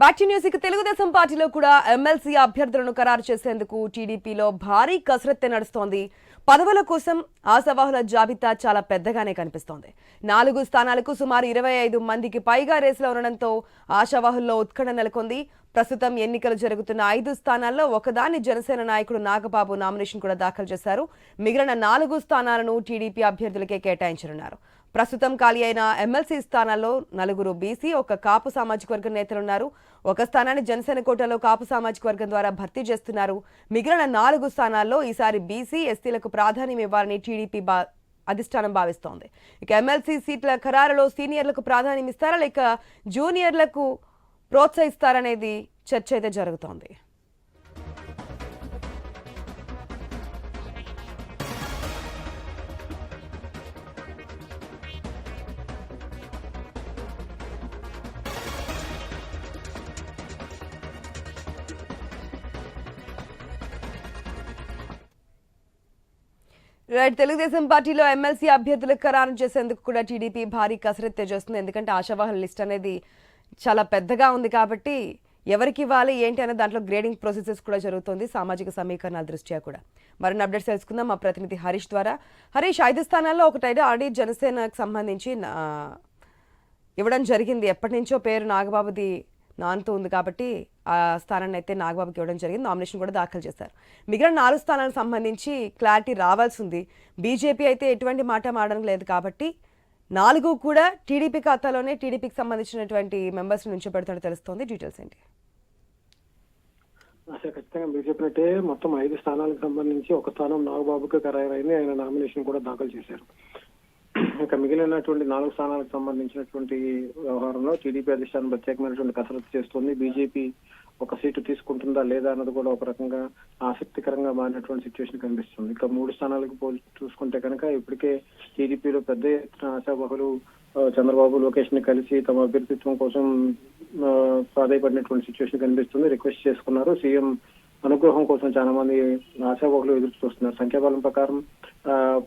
Back న్యూస్కి తెలుగుదేశం పార్టీలో కూడా ఎమ్మెల్సీ అభ్యర్థులను ఖరారు చేసేందుకు టీడీపీలో భారీ కసరత్తే నడుస్తోంది. పదవుల కోసం ఆశావాహుల జాబితా చాలా పెద్దగానే కనిపిస్తోంది. నాలుగు స్థానాలకు సుమారు ఇరవై ఐదు మందికి పైగా రేసులో ఉండడంతో ఆశావాహుల్లో ఉత్కంఠ నెలకొంది. ప్రస్తుతం ఎన్నికలు జరుగుతున్న ఐదు స్థానాల్లో ఒకదాన్ని జనసేన నాయకుడు నాగబాబు నామినేషన్ కూడా దాఖలు చేశారు. మిగిలిన నాలుగు స్థానాలను టీడీపీ అభ్యర్థులకే కేటాయించనున్నారు. ప్రస్తుతం ఖాళీ అయిన ఎమ్మెల్సీ స్థానాల్లో నలుగురు బీసీ ఒక కాపు సామాజిక వర్గం నేతలున్నారు. ఒక స్థానాన్ని జనసేన కోటలో కాపు సామాజిక వర్గం ద్వారా భర్తీ చేస్తున్నారు. మిగిలిన నాలుగు స్థానాల్లో ఈసారి బీసీ ఎస్టీలకు ప్రాధాన్యం ఇవ్వాలని టీడీపీ బా అధిష్టానం భావిస్తోంది. ఇక ఎమ్మెల్సీ సీట్ల ఖరారులో సీనియర్లకు ప్రాధాన్యం ఇస్తారా? లేక జూనియర్లకు ప్రోత్సహిస్తారనేది చర్చ అయితే జరుగుతోంది. రైట్ తెలుగుదేశం పార్టీలో ఎమ్మెల్సీ అభ్యర్థులకు ఖరారు చేసేందుకు కూడా టీడీపీ భారీ కసరత్తే చేస్తుంది. ఎందుకంటే ఆశావాహుల లిస్ట్ అనేది చాలా పెద్దగా ఉంది కాబట్టి ఎవరికి ఇవ్వాలి ఏంటి అనే దాంట్లో గ్రేడింగ్ ప్రాసెసెస్ కూడా జరుగుతుంది సామాజిక సమీకరణాల దృష్ట్యా కూడా. మరిన్ని అప్డేట్స్ తెలుసుకుందాం మా ప్రతినిధి హరీష్ ద్వారా. హరీష్ ఐదు స్థానాల్లో ఒకటైతే ఆల్రెడీ జనసేనకు సంబంధించి నా- ఇవ్వడం జరిగింది. ఎప్పటి నుంచో పేరు నాగబాబుది నాన్తో ఉంది కాబట్టి ఆ స్థానాన్ని అయితే నాగబాబుకి ఇవ్వడం జరిగింది. నామినేషన్ కూడా దాఖలు చేశారు. మిగిలిన నాలుగు స్థానాలకు సంబంధించి క్లారిటీ రావాల్సి ఉంది. బీజేపీ అయితే ఎటువంటి మాట మాడడం లేదు కాబట్టి నాలుగు కూడా టీడీపీ ఖాతాలోనే టీడీపీకి సంబంధించినటువంటి మెంబర్స్ నుంచి పెడుతున్నట్టు తెలుస్తోంది. డీటెయిల్స్ ఏంటి? అసలు ఖచ్చితంగా మీరు చెప్పినట్టే మొత్తం ఐదు స్థానాలకు సంబంధించి ఒక స్థానం నాగబాబుకి ఖరారైంది. ఆయన నామినేషన్ కూడా దాఖలు చేశారు. ఇక మిగిలినటువంటి నాలుగు స్థానాలకు సంబంధించినటువంటి వ్యవహారంలో టీడీపీ అధిష్టానం ప్రత్యేకమైనటువంటి కసరత్తు చేస్తుంది. బీజేపీ ఒక సీటు తీసుకుంటుందా లేదా అన్నది కూడా ఒక రకంగా ఆసక్తికరంగా మారినటువంటి సిచ్యువేషన్ కనిపిస్తుంది. ఇక మూడు స్థానాలకు పోల్ చూసుకుంటే కనుక ఇప్పటికే టీడీపీలో పెద్ద ఎత్తున ఆశాబహులు చంద్రబాబు లోకేష్ని కలిసి తమ అభ్యర్థిత్వం కోసం ఆ, ప్రాధాయపడినటువంటి సిచ్యువేషన్ కనిపిస్తుంది. రిక్వెస్ట్ చేసుకున్నారు. సీఎం అనుగ్రహం కోసం చాలా మంది ఆశాబహులు ఎదురు చూస్తున్నారు సంఖ్యాబలం ప్రకారం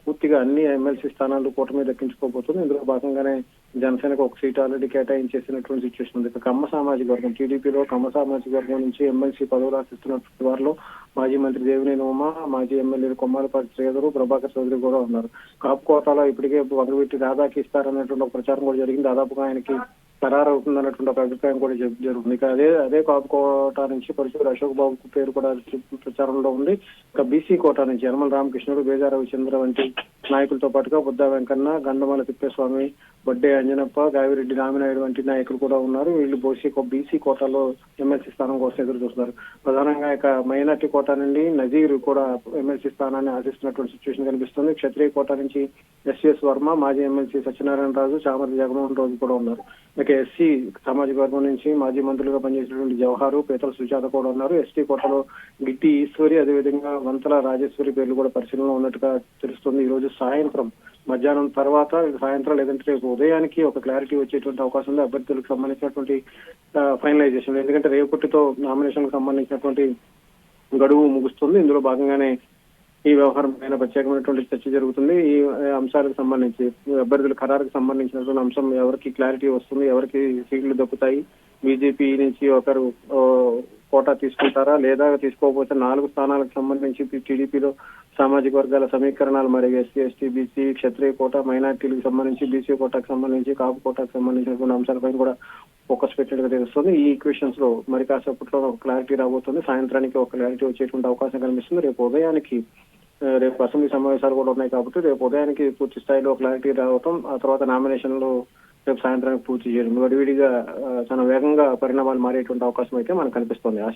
పూర్తిగా అన్ని ఎమ్మెల్సీ స్థానాలు కూటమి దక్కించుకోబోతుంది. ఇందులో భాగంగానే జనసేనకు ఒక సీట్ ఆల్రెడీ కేటాయించేసినటువంటి సిచ్యువేషన్ ఉంది. ఇక కమ్మ సామాజిక వర్గం టీడీపీలో కమ్మ సామాజిక వర్గం నుంచి ఎమ్మెల్సీ పదవులు ఆశిస్తున్నటువంటి వారిలో మాజీ మంత్రి దేవినేని ఉమ మాజీ ఎమ్మెల్యేలు కొమ్మాలపాటి శ్రీధరు ప్రభాకర్ చౌదరి కూడా ఉన్నారు. కాపు కోటాలో ఇప్పటికే వంగవీటి రాధాకి ఇస్తారన్నటువంటి ఒక ప్రచారం కూడా జరిగింది. దాదాపుగా ఆయనకి ఖరారవుతుంది అన్నటువంటి ఒక అభిప్రాయం కూడా జరుగుతుంది. ఇక అదే అదే కాపు కోట నుంచి పరిశుభ్ర అశోక్ బాబు పేరు కూడా ప్రచారంలో ఉంది. ఇక బీసీ కోట నుంచి యనమల రామకృష్ణుడు బేజా రవిచంద్ర వంటి నాయకులతో పాటుగా బుద్ధ వెంకన్న గండమల తిప్పేస్వామి బొడ్డే అంజనప్ప గావిరెడ్డి రామినాయుడు వంటి నాయకులు కూడా ఉన్నారు. వీళ్ళు బోసీ బీసీ కోటాలో ఎమ్మెల్సీ స్థానం కోసం ఎదురు చూస్తున్నారు. ప్రధానంగా ఇక మైనార్టీ కోట నుండి నజీర్ కూడా ఎమ్మెల్సీ స్థానాన్ని ఆశిస్తున్నటువంటి సిచ్యువేషన్ కనిపిస్తుంది. క్షత్రియ కోట నుంచి ఎస్ఎస్ వర్మ మాజీ ఎమ్మెల్సీ సత్యనారాయణ రాజు చామర్తి జగన్మోహన్ రాజు కూడా ఉన్నారు. ఇక ఎస్సీ సామాజిక వర్గం నుంచి మాజీ మంత్రులుగా పనిచేసినటువంటి జవహారు పేతల సుజాత కూడా ఉన్నారు. ఎస్టీ కోటలో గిట్టి ఈశ్వరి అదేవిధంగా వంతల రాజేశ్వరి పేర్లు కూడా పరిశీలనలో ఉన్నట్టుగా తెలుస్తుంది. ఈ రోజు సాయంత్రం మధ్యాహ్నం తర్వాత సాయంత్రం లేదంటే రేపు ఉదయానికి ఒక క్లారిటీ వచ్చేటువంటి అవకాశం ఉంది. అభ్యర్థులకు సంబంధించినటువంటి ఫైనలైజేషన్. ఎందుకంటే రేపటితో నామినేషన్ సంబంధించినటువంటి గడువు ముగుస్తుంది. ఇందులో భాగంగానే ఈ వ్యవహారం పైన ప్రత్యేకమైనటువంటి చర్చ జరుగుతుంది. ఈ అంశాలకు సంబంధించి అభ్యర్థుల ఖరారుకు సంబంధించినటువంటి అంశం ఎవరికి క్లారిటీ వస్తుంది ఎవరికి సీట్లు దక్కుతాయి బీజేపీ నుంచి ఒకరు కోటా తీసుకుంటారా లేదా తీసుకోకపోతే నాలుగు స్థానాలకు సంబంధించి టీడీపీలో సామాజిక వర్గాల సమీకరణాలు మరి SC ST BC Kshatriya quota మైనార్టీలకు సంబంధించి బీసీ కోటాకు సంబంధించి కాపు కోటాకు సంబంధించినటువంటి అంశాలపైన కూడా ఫోకస్ పెట్టినట్టుగా తెలుస్తుంది. ఈ ఈక్వేషన్స్లో మరి కాసేపట్లో ఒక క్లారిటీ రాబోతుంది. సాయంత్రానికి ఒక క్లారిటీ వచ్చేటువంటి అవకాశం కనిపిస్తుంది. రేపు ఉదయానికి రేపు అసెంబ్లీ సమావేశాలు కూడా ఉన్నాయి కాబట్టి రేపు ఉదయానికి పూర్తి స్థాయిలో క్లారిటీ రావటం ఆ తర్వాత నామినేషన్లు రేపు సాయంత్రానికి పూర్తి చేయడం. విడివిడిగా చాలా వేగంగా పరిణామాలు మారేటువంటి అవకాశం అయితే మనకు కనిపిస్తుంది. ఆశ.